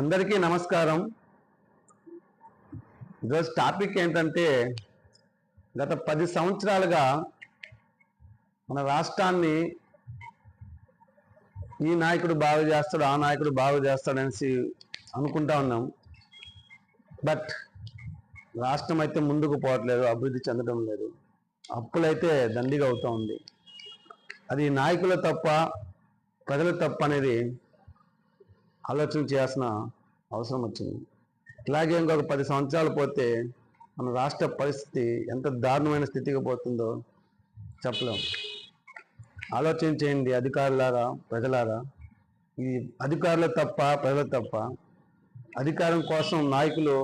అందరికీ నమస్కారం. ఈరోజు టాపిక్ ఏంటంటే గత పది సంవత్సరాలుగా మన రాష్ట్రాన్ని ఈ నాయకుడు బాగు చేస్తాడు ఆ నాయకుడు బాగు చేస్తాడనేసి అనుకుంటా ఉన్నాం. బట్ రాష్ట్రం అయితే ముందుకు పోవట్లేదు అభివృద్ధి చెందడం లేదు. అప్పులైతే దండిగా అవుతూ ఉంది. అది నాయకుల తప్ప ప్రజల తప్ప అనేది ఆలోచన చేయాల్సిన అవసరం వచ్చింది. ఇలాగే ఇంకొక పది సంవత్సరాలు పోతే మన రాష్ట్ర పరిస్థితి ఎంత దారుణమైన స్థితికి పోతుందో చెప్పలేం. ఆలోచన చేయండి అధికారులారా ప్రజలారా. ఇది అధికారులు తప్ప ప్రజలు తప్ప అధికారం కోసం నాయకులు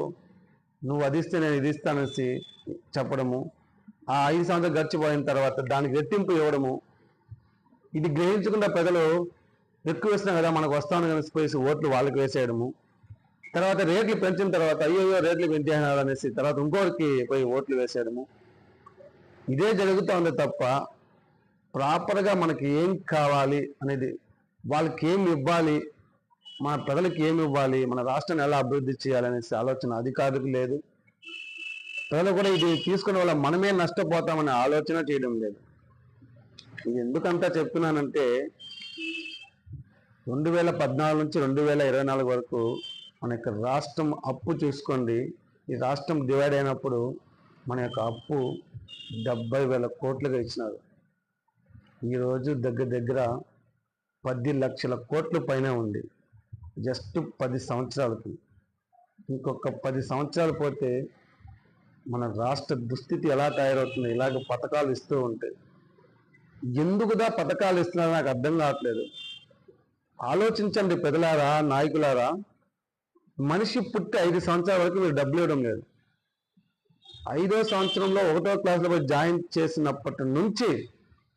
నువ్వు అదిస్తే నేను ఇది చెప్పడము ఆ ఐదు సంవత్సరాలు గడిచిపోయిన తర్వాత దానికి రెట్టింపు ఇవ్వడము ఇది గ్రహించకుండా ప్రజలు ఎక్కువ వేసినా కదా మనకు వస్తాను కలిసిపోయేసి ఓట్లు వాళ్ళకి వేసేయడము. తర్వాత రేట్లు పెంచిన తర్వాత అయ్యో రేట్లు పెంచేసినారు అనేసి తర్వాత ఇంకోరికి పోయి ఓట్లు వేసేయడము. ఇదే జరుగుతూ ఉంది తప్ప ప్రాపర్గా మనకి ఏం కావాలి అనేది వాళ్ళకి ఏం ఇవ్వాలి మన ప్రజలకు ఏమి ఇవ్వాలి మన రాష్ట్రాన్ని ఎలా అభివృద్ధి చేయాలనేసి ఆలోచన అధికారులకు లేదు. ప్రజలు కూడా ఇది తీసుకునే వల్ల మనమే నష్టపోతామనే ఆలోచన చేయడం లేదు. ఇది ఎందుకంతా చెప్తున్నానంటే రెండు వేల పద్నాలుగు నుంచి రెండు వేల ఇరవై నాలుగు వరకు మన యొక్క రాష్ట్రం అప్పు చూసుకోండి. ఈ రాష్ట్రం డివైడ్ అయినప్పుడు మన యొక్క అప్పు డెబ్బై వేల కోట్లుగా ఇచ్చినారు. ఈరోజు దగ్గర దగ్గర పది లక్షల కోట్ల పైన ఉంది. జస్ట్ పది సంవత్సరాలకి. ఇంకొక పది సంవత్సరాలు పోతే మన రాష్ట్ర దుస్థితి ఎలా తయారవుతుంది? ఇలాగ పథకాలు ఇస్తూ ఉంటాయి ఎందుకుదా పథకాలు ఇస్తున్నారో నాకు అర్థం కావట్లేదు. ఆలోచించండి పెదలారా నాయకులారా. మనిషి పుట్టి ఐదు సంవత్సరాల వరకు మీరు డబ్బులు ఇవ్వడం లేదు. ఐదో సంవత్సరంలో ఒకటో క్లాస్లో పోయి జాయిన్ చేసినప్పటి నుంచి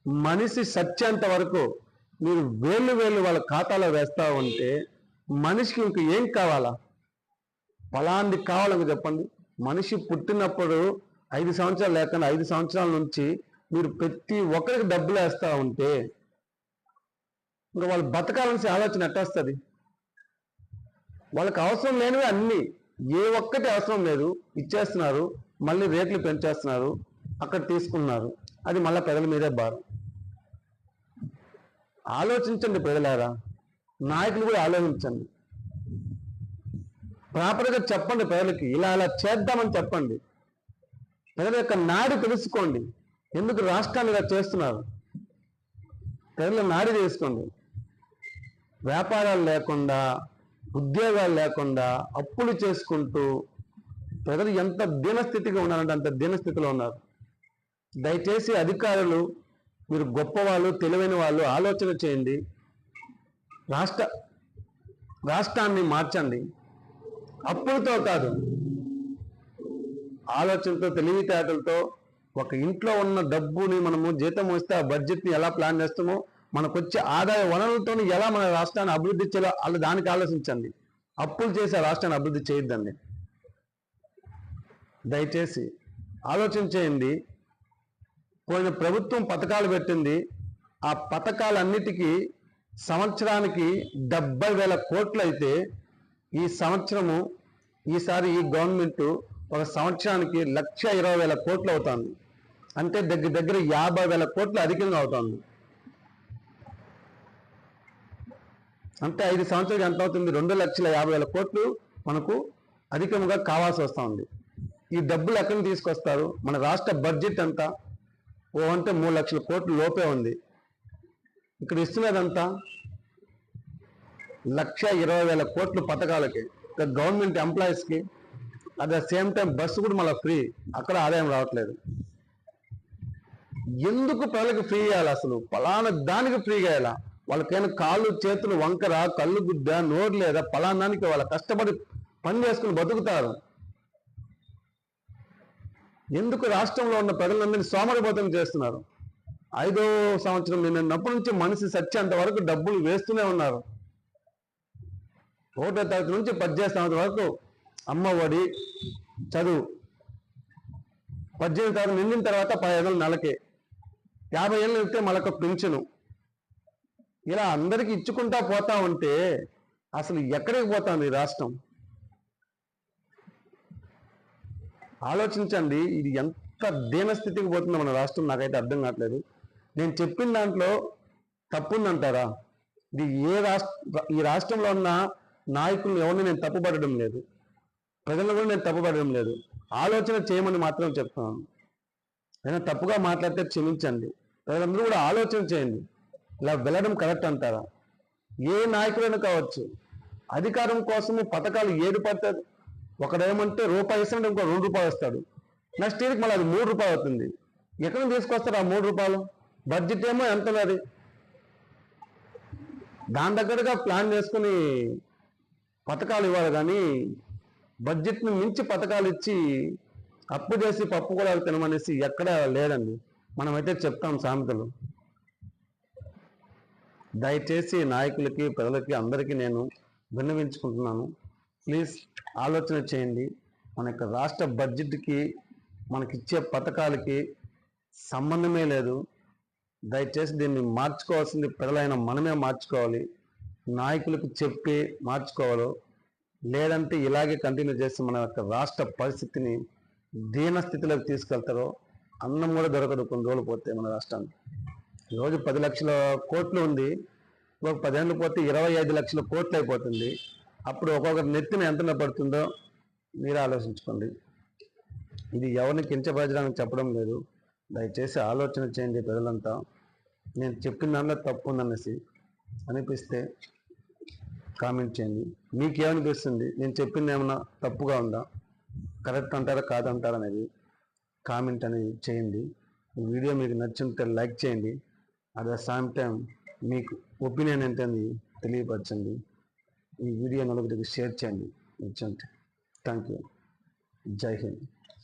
మనిషి సత్యంత వరకు మీరు వేలు వేలు వాళ్ళ ఖాతాలో వేస్తా ఉంటే మనిషికి ఇంక ఏం కావాలా? ఫలాంది కావాలని చెప్పండి. మనిషి పుట్టినప్పుడు ఐదు సంవత్సరాలు లేకుండా ఐదు సంవత్సరాల నుంచి మీరు ప్రతి ఒక్కరికి డబ్బులు వేస్తూ ఉంటే ఇంకా వాళ్ళు బతకాలని ఆలోచన ఎట్టొస్తుంది వాళ్ళకి అవసరం లేనివి అన్ని. ఏ ఒక్కటి అవసరం లేదు. ఇచ్చేస్తున్నారు. మళ్ళీ రేట్లు పెంచేస్తున్నారు. అక్కడ తీసుకున్నారు అది మళ్ళీ ప్రజల మీదే భారం. ఆలోచించండి ప్రజలారా. నాయకులు కూడా ఆలోచించండి. ప్రాపర్గా చెప్పండి ప్రజలకి. ఇలా అలా చేద్దామని చెప్పండి. ప్రజల యొక్క నాడి తెలుసుకోండి. ఎందుకు రాష్ట్రాన్ని ఇలా చేస్తున్నారు? ప్రజల నాడి తెలుసుకోండి. వ్యాపారాలు లేకుండా ఉద్యోగాలు లేకుండా అప్పులు చేసుకుంటూ ప్రజలు ఎంత దీనస్థితిగా ఉన్నారంటే అంత దీనస్థితిలో ఉన్నారు. దయచేసి అధికారులు మీరు గొప్పవాళ్ళు తెలివైన వాళ్ళు ఆలోచన చేయండి. రాష్ట్ర రాష్ట్రాన్ని మార్చండి. అప్పులతో కాదు ఆలోచనతో తెలివితేటలతో ఒక ఇంట్లో ఉన్న డబ్బుని మనము జీతం వస్తే ఆ బడ్జెట్ని ఎలా ప్లాన్ చేస్తామో మనకు వచ్చే ఆదాయ వనరులతో ఎలా మన రాష్ట్రాన్ని అభివృద్ధి చేయాలో అలా దానికి ఆలోచించండి. అప్పులు చేసి ఆ రాష్ట్రాన్ని అభివృద్ధి చేయొద్దండి. దయచేసి ఆలోచన చేయండి. పోయిన ప్రభుత్వం పథకాలు పెట్టింది. ఆ పథకాలన్నిటికీ సంవత్సరానికి డెబ్బై వేల కోట్లు అయితే ఈ సంవత్సరము ఈసారి ఈ గవర్నమెంట్ ఒక సంవత్సరానికి లక్ష ఇరవై వేల కోట్లు అవుతుంది. అంటే దగ్గర దగ్గర యాభై వేల కోట్లు అధికంగా అవుతుంది. అంటే ఐదు సంవత్సరాలు ఎంత అవుతుంది? రెండు లక్షల యాభై వేల కోట్లు మనకు అధికంగా కావాల్సి వస్తూ ఉంది. ఈ డబ్బులు ఎక్కడ తీసుకొస్తారు? మన రాష్ట్ర బడ్జెట్ ఎంత? ఓ అంటే మూడు లక్షల కోట్లు లోపే ఉంది. ఇక్కడ ఇస్తున్నదంతా లక్ష ఇరవై వేల కోట్లు పథకాలకి ఇక గవర్నమెంట్ ఎంప్లాయీస్కి at the same time bus కూడా మళ్ళీ ఫ్రీ అక్కడ ఆదాయం రావట్లేదు. ఎందుకు ప్రజలకు ఫ్రీ చేయాలి అసలు? పలానా దానికి ఫ్రీ చేయాలా వాళ్ళకైనా కాళ్ళు చేతులు వంకర కళ్ళు గుడ్డ నోరు లేదా పలానానికి వాళ్ళ కష్టపడి పని చేసుకుని బతుకుతారు. ఎందుకు రాష్ట్రంలో ఉన్న ప్రజలందరినీ సోమరిపోతం చేస్తున్నారు? ఐదో సంవత్సరం నిన్నప్పటి నుంచి మనిషి సత్యంత వరకు డబ్బులు వేస్తూనే ఉన్నారు. ఒకటో తరగతి నుంచి పద్దెనిమిది సంవత్సరం వరకు అమ్మ ఒడి చదువు. పద్దెనిమిది తరగతి నిండిన తర్వాత పదిహేను నెలకి. యాభై ఏళ్ళు ఇస్తే మళ్ళొక పింఛను. ఇలా అందరికి ఇచ్చుకుంటా పోతా ఉంటే అసలు ఎక్కడికి పోతాను ఈ రాష్ట్రం? ఆలోచించండి ఇది ఎంత దీనస్థితికి పోతుందో మన రాష్ట్రం నాకైతే అర్థం కావట్లేదు. నేను చెప్పిన దాంట్లో తప్పుందంటారా? ఇది ఏ రాష్ట్ర ఈ రాష్ట్రంలో ఉన్న నాయకులను ఎవరిని నేను తప్పుపడడం లేదు. ప్రజలను కూడా నేను తప్పుపడడం లేదు. ఆలోచన చేయమని మాత్రం చెప్తున్నాను. ఏదైనా తప్పుగా మాట్లాడితే క్షమించండి. ప్రజలందరూ కూడా ఆలోచన చేయండి. ఇలా వెళ్ళడం కరెక్ట్ అంటారా. ఏ నాయకులను కావచ్చు అధికారం కోసము పథకాలు ఏడు పడతాడు ఒకడేమంటే రూపాయి ఇస్తాడు ఇంకో రెండు రూపాయలు ఇస్తాడు. నెక్స్ట్ ఇయర్కి మళ్ళీ అది మూడు రూపాయలు అవుతుంది. ఎక్కడ తీసుకొస్తారు ఆ మూడు రూపాయలు? బడ్జెట్ ఏమో ఎంత ఉన్నది దాని దగ్గరగా ప్లాన్ చేసుకుని పథకాలు ఇవ్వాలి కానీ బడ్జెట్ను మించి పథకాలు ఇచ్చి అప్పు చేసి పప్పు కూడా తినమనేసి ఎక్కడా లేదండి. మనమైతే చెప్తాం సామెతలు. దయచేసి నాయకులకి ప్రజలకి అందరికీ నేను విన్నవించుకుంటున్నాను. ప్లీజ్ ఆలోచన చేయండి. మన యొక్క రాష్ట్ర బడ్జెట్కి మనకిచ్చే పథకాలకి సంబంధమే లేదు. దయచేసి దీన్ని మార్చుకోవాల్సింది ప్రజలైన మనమే మార్చుకోవాలి. నాయకులకు చెప్పి మార్చుకోవాలి లేదంటే ఇలాగే కంటిన్యూ చేసి మన యొక్క రాష్ట్ర పరిస్థితిని దీన స్థితిలోకి తీసుకెళ్తారో అన్నం కూడా దొరకదు కొన్ని రోజులు పోతే మన రాష్ట్రానికి. ఈరోజు పది లక్షల కోట్లు ఉంది. ఒక పదేళ్ళు పోతే ఇరవై ఐదు లక్షల కోట్లు అయిపోతుంది. అప్పుడు ఒక్కొక్కరి నెత్తిన ఎంత పడుతుందో మీరు ఆలోచించుకోండి. ఇది ఎవరిని కించపరచడానికి చెప్పడం లేదు. దయచేసి ఆలోచన చేయండి ప్రజలంతా. నేను చెప్పిన దాంట్లో తప్పు ఉందనేసి అనిపిస్తే కామెంట్ చేయండి. మీకేమనిపిస్తుంది? నేను చెప్పింది ఏమన్నా తప్పుగా ఉందా? కరెక్ట్ అంటారా? కాదంటారా అనేది కామెంట్ అనేది చేయండి. ఈ వీడియో మీకు నచ్చుంటే లైక్ చేయండి. అట్ ద సేమ్ టైం మీకు ఒపీనియన్ ఏంటని తెలియపరచండి. ఈ వీడియో నలుగురికి షేర్ చేయండి. నచ్చుంటే థ్యాంక్ యూ జై హింద్